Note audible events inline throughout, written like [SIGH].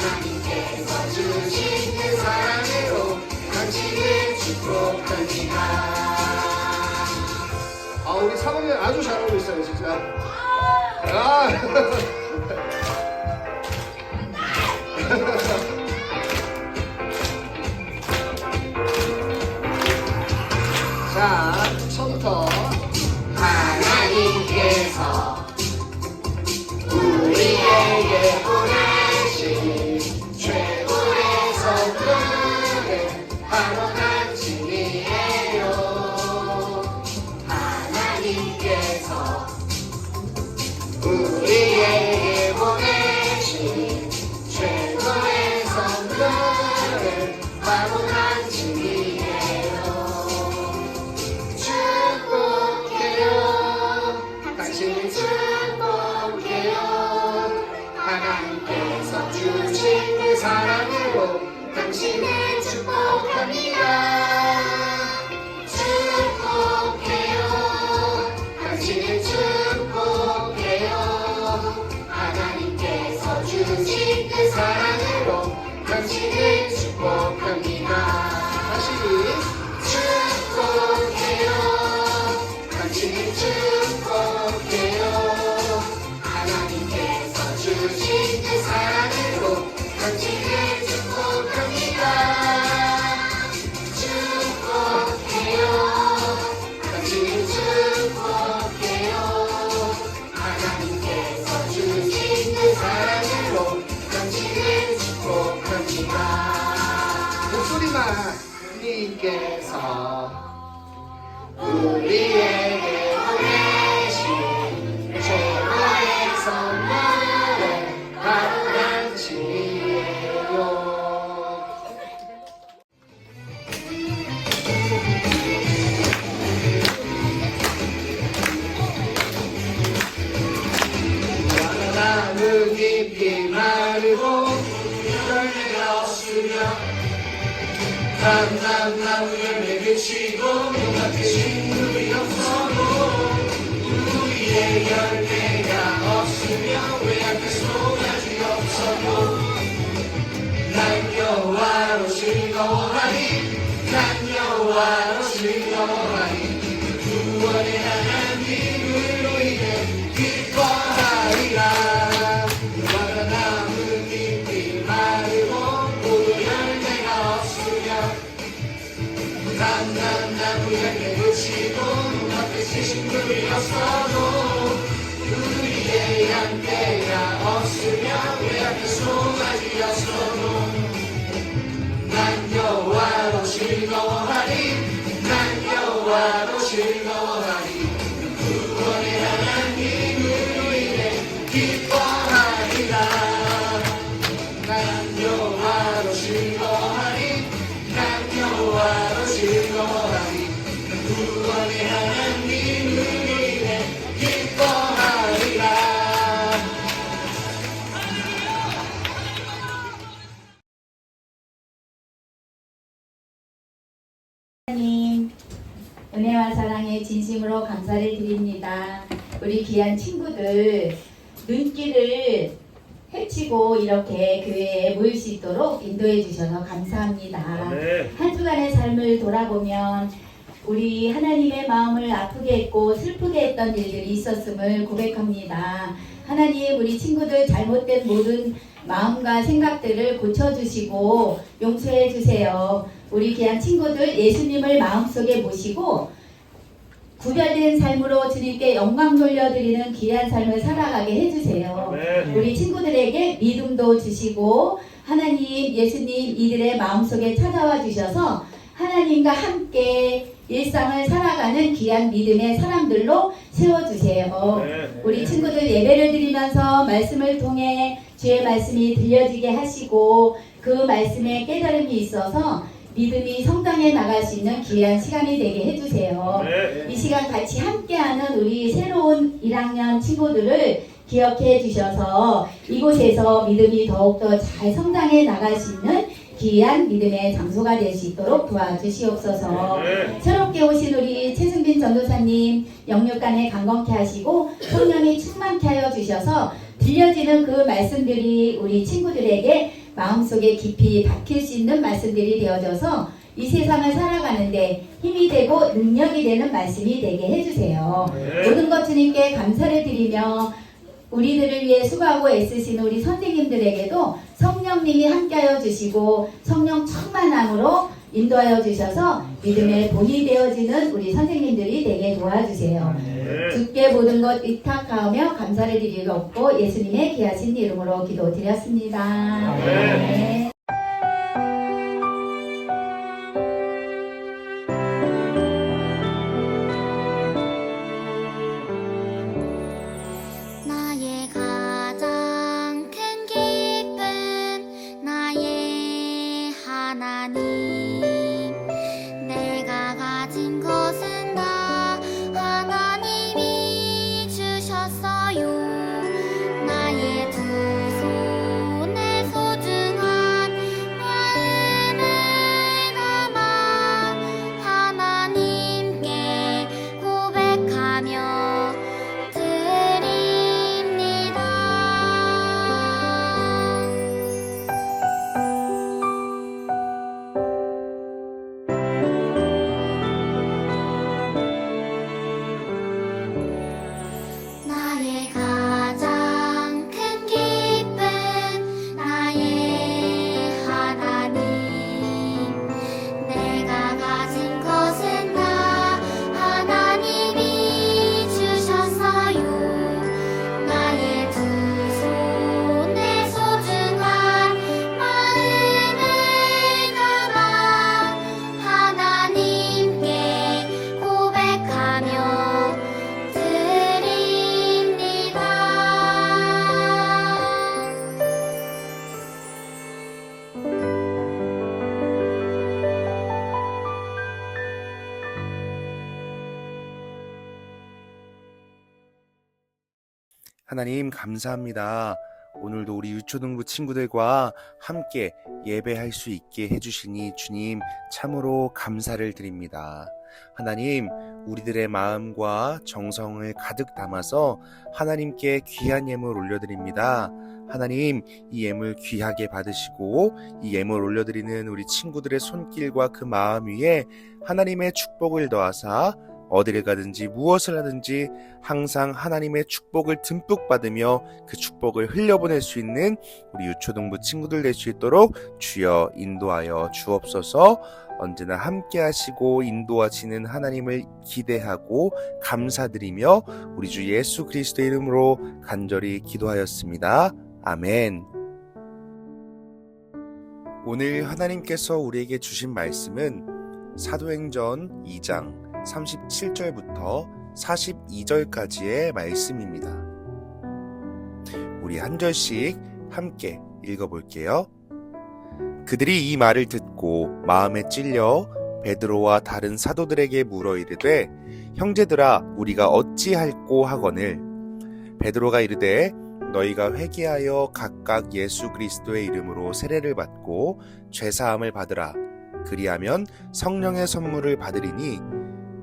하나님께서 주신 그 사랑으로 당신을 축복합니다. 아, 우리 3학년 아주 잘하고 있어요, 진짜. 아. [LAUGHS] 하나님께서 우리에게 보내신 최고의 선물은 바로 당신이에요. 축복해요. 당신을 축복해요. 하나님께서 주신 그 사랑으로 당신을 축복합니다. 너와 즐거워하리 구원의 하나님 우리를 기뻐하리라 하나님 은혜와 사랑에 진심으로 감사를 드립니다. 우리 귀한 친구들 눈길을 헤치고 이렇게 교회에 모일 수 있도록 인도해 주셔서 감사합니다. 한 주간의 삶을 돌아보면 우리 하나님의 마음을 아프게 했고 슬프게 했던 일들이 있었음을 고백합니다. 하나님 우리 친구들 잘못된 모든 마음과 생각들을 고쳐주시고 용서해 주세요. 우리 귀한 친구들 예수님을 마음속에 모시고 구별된 삶으로 주님께 영광 돌려드리는 귀한 삶을 살아가게 해주세요. 우리 친구들에게 믿음도 주시고 하나님 예수님 이들의 마음속에 찾아와 주셔서 하나님과 함께 일상을 살아가는 귀한 믿음의 사람들로 세워주세요. 우리 친구들 예배를 드리면서 말씀을 통해 주의 말씀이 들려지게 하시고 그 말씀에 깨달음이 있어서 믿음이 성장해 나갈 수 있는 귀한 시간이 되게 해주세요. 이 시간 같이 함께하는 우리 새로운 1학년 친구들을 기억해 주셔서 이곳에서 믿음이 더욱더 잘 성장해 나갈 수 있는 귀한 믿음의 장소가 될 수 있도록 도와주시옵소서. 새롭게 오신 우리 최승빈 전도사님 영육간에 강건케 하시고 성령이 충만케 하여 주셔서 들려지는 그 말씀들이 우리 친구들에게 마음속에 깊이 박힐 수 있는 말씀들이 되어져서 이 세상을 살아가는데 힘이 되고 능력이 되는 말씀이 되게 해주세요. 모든 것 주님께 감사를 드리며 우리들을 위해 수고하고 애쓰시는 우리 선생님들에게도 성령님이 함께하여 주시고 성령 충만함으로 인도하여 주셔서 믿음의 본이 되어지는 우리 선생님들이 되게 도와주세요. 주께 모든 것 의탁하며 감사를 드리옵고 예수님의 귀하신 이름으로 기도드렸습니다. 네. 하나님 감사합니다. 오늘도 우리 유초등부 친구들과 함께 예배할 수 있게 해주시니 주님 참으로 감사를 드립니다. 하나님, 우리들의 마음과 정성을 가득 담아서 하나님께 귀한 예물 올려드립니다. 하나님, 이 예물 귀하게 받으시고 이 예물 올려드리는 우리 친구들의 손길과 그 마음 위에 하나님의 축복을 더하사 어디를 가든지 무엇을 하든지 항상 하나님의 축복을 듬뿍 받으며 그 축복을 흘려보낼 수 있는 우리 유초등부 친구들 될 수 있도록 주여 인도하여 주옵소서 언제나 함께 하시고 인도하시는 하나님을 기대하고 감사드리며 우리 주 예수 그리스도 이름으로 간절히 기도하였습니다. 아멘. 오늘 하나님께서 우리에게 주신 말씀은 사도행전 2장 37절부터 42절까지의 말씀입니다. 우리 한 절씩 함께 읽어볼게요. 그들이 이 말을 듣고 마음에 찔려 베드로와 다른 사도들에게 물어 이르되 형제들아 우리가 어찌할꼬 하거늘 베드로가 이르되 너희가 회개하여 각각 예수 그리스도의 이름으로 세례를 받고 죄 사함을 받으라 그리하면 성령의 선물을 받으리니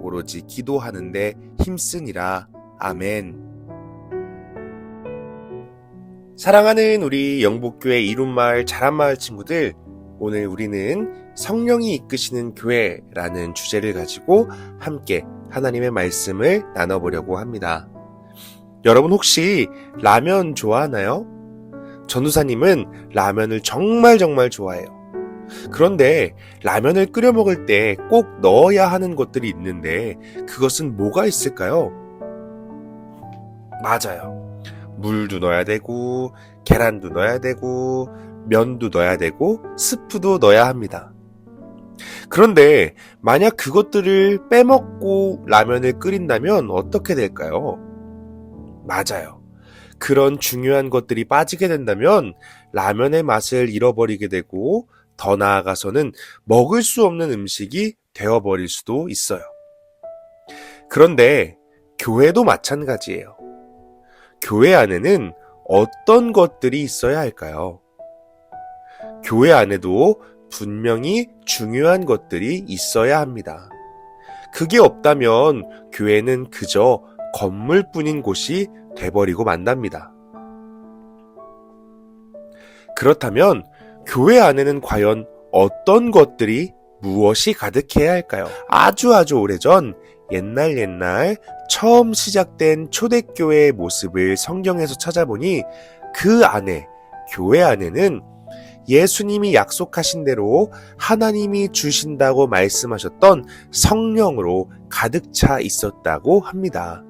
오로지 기도하는데 힘쓰니라. 아멘. 사랑하는 우리 영복교회 이룬마을 자란마을 친구들, 오늘 우리는 성령이 이끄시는 교회라는 주제를 가지고 함께 하나님의 말씀을 나눠보려고 합니다. 여러분 혹시 라면 좋아하나요? 전우사님은 라면을 정말 정말 좋아해요. 그런데 라면을 끓여 먹을 때 꼭 넣어야 하는 것들이 있는데 그것은 뭐가 있을까요? 맞아요. 물도 넣어야 되고, 계란도 넣어야 되고, 면도 넣어야 되고, 스프도 넣어야 합니다. 그런데 만약 그것들을 빼먹고 라면을 끓인다면 어떻게 될까요? 맞아요. 그런 중요한 것들이 빠지게 된다면 라면의 맛을 잃어버리게 되고 더 나아가서는 먹을 수 없는 음식이 되어버릴 수도 있어요. 그런데 교회도 마찬가지예요. 교회 안에는 어떤 것들이 있어야 할까요? 교회 안에도 분명히 중요한 것들이 있어야 합니다. 그게 없다면 교회는 그저 건물뿐인 곳이 돼버리고 만답니다. 그렇다면 교회 안에는 과연 어떤 것들이 무엇이 가득해야 할까요? 아주 아주 오래전 옛날 옛날 처음 시작된 초대교회의 모습을 성경에서 찾아보니 그 안에 교회 안에는 예수님이 약속하신 대로 하나님이 주신다고 말씀하셨던 성령으로 가득 차 있었다고 합니다.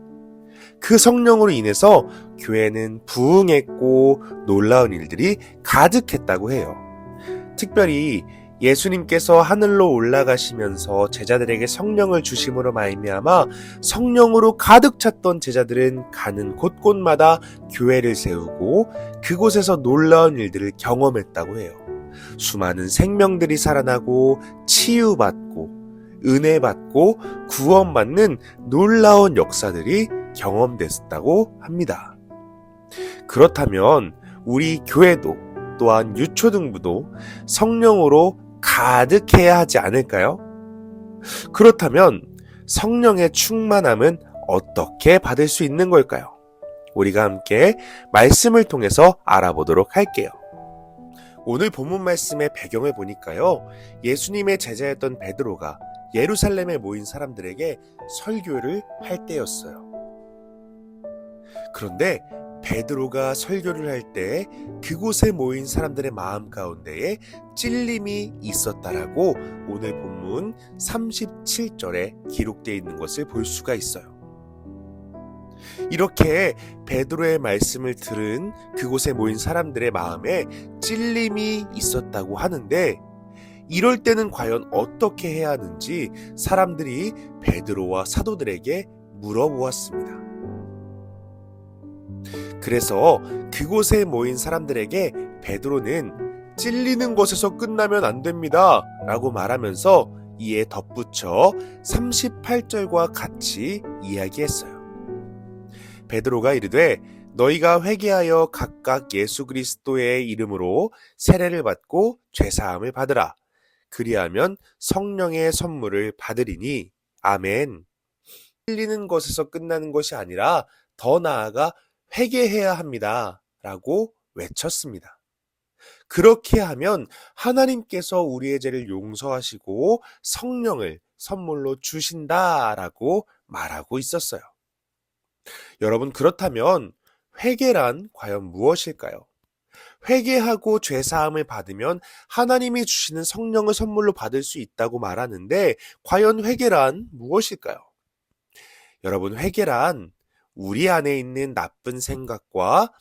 그 성령으로 인해서 교회는 부흥했고 놀라운 일들이 가득했다고 해요. 특별히 예수님께서 하늘로 올라가시면서 제자들에게 성령을 주심으로 말미암아 성령으로 가득 찼던 제자들은 가는 곳곳마다 교회를 세우고 그곳에서 놀라운 일들을 경험했다고 해요. 수많은 생명들이 살아나고 치유받고 은혜받고 구원받는 놀라운 역사들이 경험됐다고 합니다. 그렇다면 우리 교회도 또한 유초등부도 성령으로 가득해야 하지 않을까요? 그렇다면 성령의 충만함은 어떻게 받을 수 있는 걸까요? 우리가 함께 말씀을 통해서 알아보도록 할게요. 오늘 본문 말씀의 배경을 보니까요. 예수님의 제자였던 베드로가 예루살렘에 모인 사람들에게 설교를 할 때였어요. 그런데 베드로가 설교를 할 때 그곳에 모인 사람들의 마음 가운데에 찔림이 있었다라고 오늘 본문 37절에 기록되어 있는 것을 볼 수가 있어요. 이렇게 베드로의 말씀을 들은 그곳에 모인 사람들의 마음에 찔림이 있었다고 하는데 이럴 때는 과연 어떻게 해야 하는지 사람들이 베드로와 사도들에게 물어보았습니다. 그래서 그곳에 모인 사람들에게 베드로는 찔리는 것에서 끝나면 안 됩니다. 라고 말하면서 이에 덧붙여 38절과 같이 이야기했어요. 베드로가 이르되 너희가 회개하여 각각 예수 그리스도의 이름으로 세례를 받고 죄 사함을 받으라. 그리하면 성령의 선물을 받으리니 아멘. 찔리는 것에서 끝나는 것이 아니라 더 나아가 회개해야 합니다. 라고 외쳤습니다. 그렇게 하면 하나님께서 우리의 죄를 용서하시고 성령을 선물로 주신다라고 말하고 있었어요. 여러분, 그렇다면 회개란 과연 무엇일까요? 회개하고 죄사함을 받으면 하나님이 주시는 성령을 선물로 받을 수 있다고 말하는데 과연 회개란 무엇일까요? 여러분, 회개란 우리 안에 있는 나쁜 생각과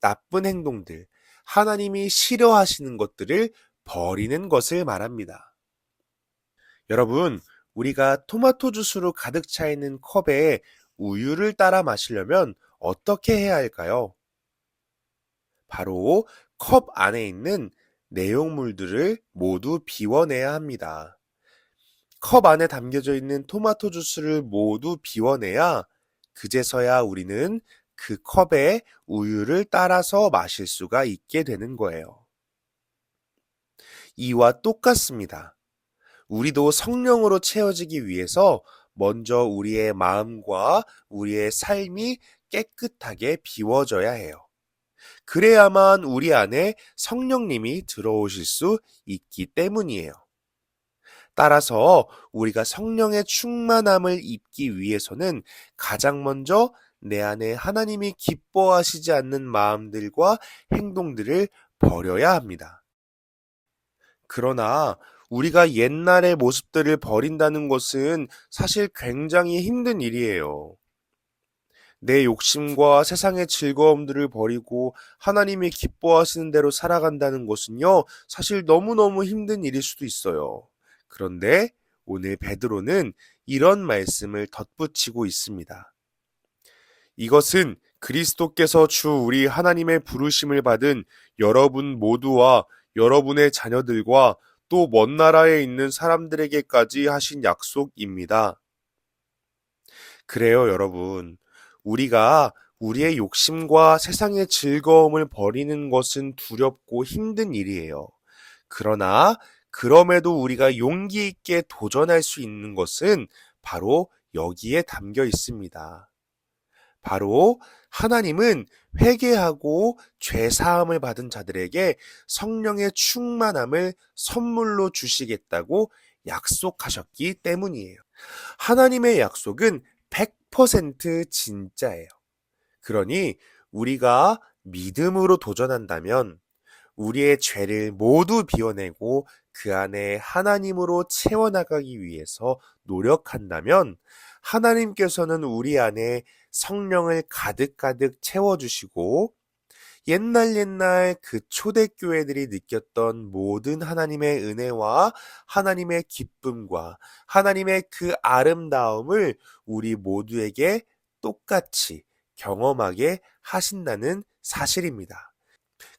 나쁜 행동들, 하나님이 싫어하시는 것들을 버리는 것을 말합니다. 여러분, 우리가 토마토 주스로 가득 차 있는 컵에 우유를 따라 마시려면 어떻게 해야 할까요? 바로 컵 안에 있는 내용물들을 모두 비워내야 합니다. 컵 안에 담겨져 있는 토마토 주스를 모두 비워내야 그제서야 우리는 그 컵에 우유를 따라서 마실 수가 있게 되는 거예요. 이와 똑같습니다. 우리도 성령으로 채워지기 위해서 먼저 우리의 마음과 우리의 삶이 깨끗하게 비워져야 해요. 그래야만 우리 안에 성령님이 들어오실 수 있기 때문이에요. 따라서 우리가 성령의 충만함을 입기 위해서는 가장 먼저 내 안에 하나님이 기뻐하시지 않는 마음들과 행동들을 버려야 합니다. 그러나 우리가 옛날의 모습들을 버린다는 것은 사실 굉장히 힘든 일이에요. 내 욕심과 세상의 즐거움들을 버리고 하나님이 기뻐하시는 대로 살아간다는 것은요, 사실 너무너무 힘든 일일 수도 있어요. 그런데 오늘 베드로는 이런 말씀을 덧붙이고 있습니다. 이것은 그리스도께서 주 우리 하나님의 부르심을 받은 여러분 모두와 여러분의 자녀들과 또 먼 나라에 있는 사람들에게까지 하신 약속입니다. 그래요, 여러분. 우리가 우리의 욕심과 세상의 즐거움을 버리는 것은 두렵고 힘든 일이에요. 그러나 그럼에도 우리가 용기 있게 도전할 수 있는 것은 바로 여기에 담겨 있습니다. 바로 하나님은 회개하고 죄 사함을 받은 자들에게 성령의 충만함을 선물로 주시겠다고 약속하셨기 때문이에요. 하나님의 약속은 100% 진짜예요. 그러니 우리가 믿음으로 도전한다면 우리의 죄를 모두 비워내고 그 안에 하나님으로 채워나가기 위해서 노력한다면 하나님께서는 우리 안에 성령을 가득가득 채워주시고 옛날 옛날 그 초대교회들이 느꼈던 모든 하나님의 은혜와 하나님의 기쁨과 하나님의 그 아름다움을 우리 모두에게 똑같이 경험하게 하신다는 사실입니다.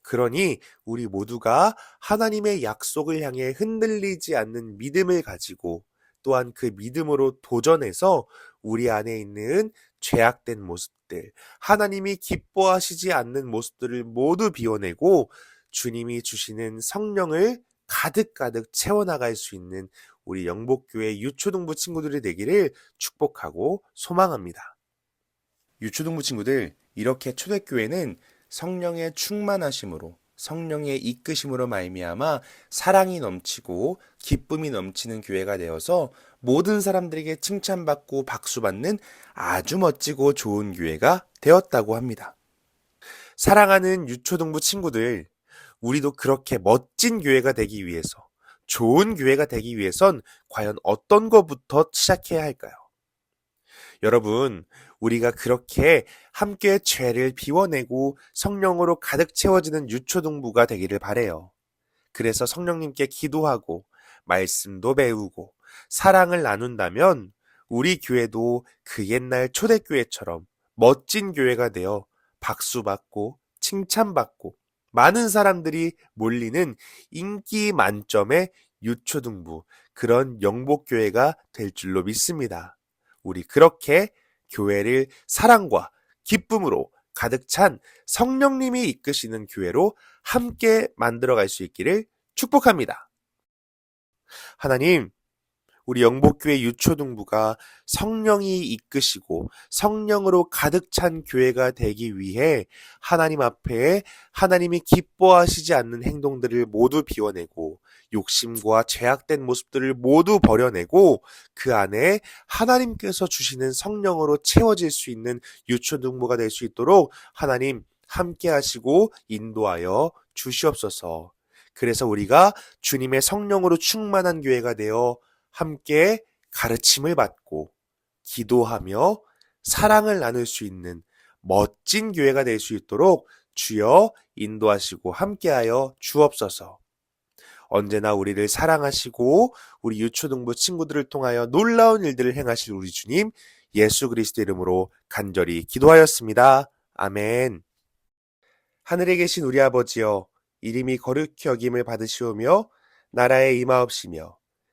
그러니 우리 모두가 하나님의 약속을 향해 흔들리지 않는 믿음을 가지고 또한 그 믿음으로 도전해서 우리 안에 있는 죄악된 모습들, 하나님이 기뻐하시지 않는 모습들을 모두 비워내고 주님이 주시는 성령을 가득가득 채워나갈 수 있는 우리 영복교회 유초등부 친구들이 되기를 축복하고 소망합니다. 유초등부 친구들, 이렇게 초대교회는 성령의 충만하심으로 성령의 이끄심으로 말미암아 사랑이 넘치고 기쁨이 넘치는 교회가 되어서 모든 사람들에게 칭찬받고 박수받는 아주 멋지고 좋은 교회가 되었다고 합니다. 사랑하는 유초등부 친구들, 우리도 그렇게 멋진 교회가 되기 위해서, 좋은 교회가 되기 위해선 과연 어떤 것부터 시작해야 할까요? 여러분, 우리가 그렇게 함께 죄를 비워내고 성령으로 가득 채워지는 유초등부가 되기를 바래요. 그래서 성령님께 기도하고 말씀도 배우고 사랑을 나눈다면 우리 교회도 그 옛날 초대교회처럼 멋진 교회가 되어 박수받고 칭찬받고 많은 사람들이 몰리는 인기 만점의 유초등부 그런 영복교회가 될 줄로 믿습니다. 우리 그렇게 교회를 사랑과 기쁨으로 가득 찬 성령님이 이끄시는 교회로 함께 만들어갈 수 있기를 축복합니다. 하나님, 우리 영복교회 유초등부가 성령이 이끄시고 성령으로 가득 찬 교회가 되기 위해 하나님 앞에 하나님이 기뻐하시지 않는 행동들을 모두 비워내고 욕심과 죄악된 모습들을 모두 버려내고 그 안에 하나님께서 주시는 성령으로 채워질 수 있는 유초등부가 될 수 있도록 하나님 함께 하시고 인도하여 주시옵소서. 그래서 우리가 주님의 성령으로 충만한 교회가 되어 함께 가르침을 받고 기도하며 사랑을 나눌 수 있는 멋진 교회가 될 수 있도록 주여 인도하시고 함께하여 주옵소서. 언제나 우리를 사랑하시고 우리 유초등부 친구들을 통하여 놀라운 일들을 행하실 우리 주님 예수 그리스도 이름으로 간절히 기도하였습니다. 아멘. 하늘에 계신 우리 아버지여, 이름이 거룩히 여김을 받으시오며, 나라에 임하옵시며,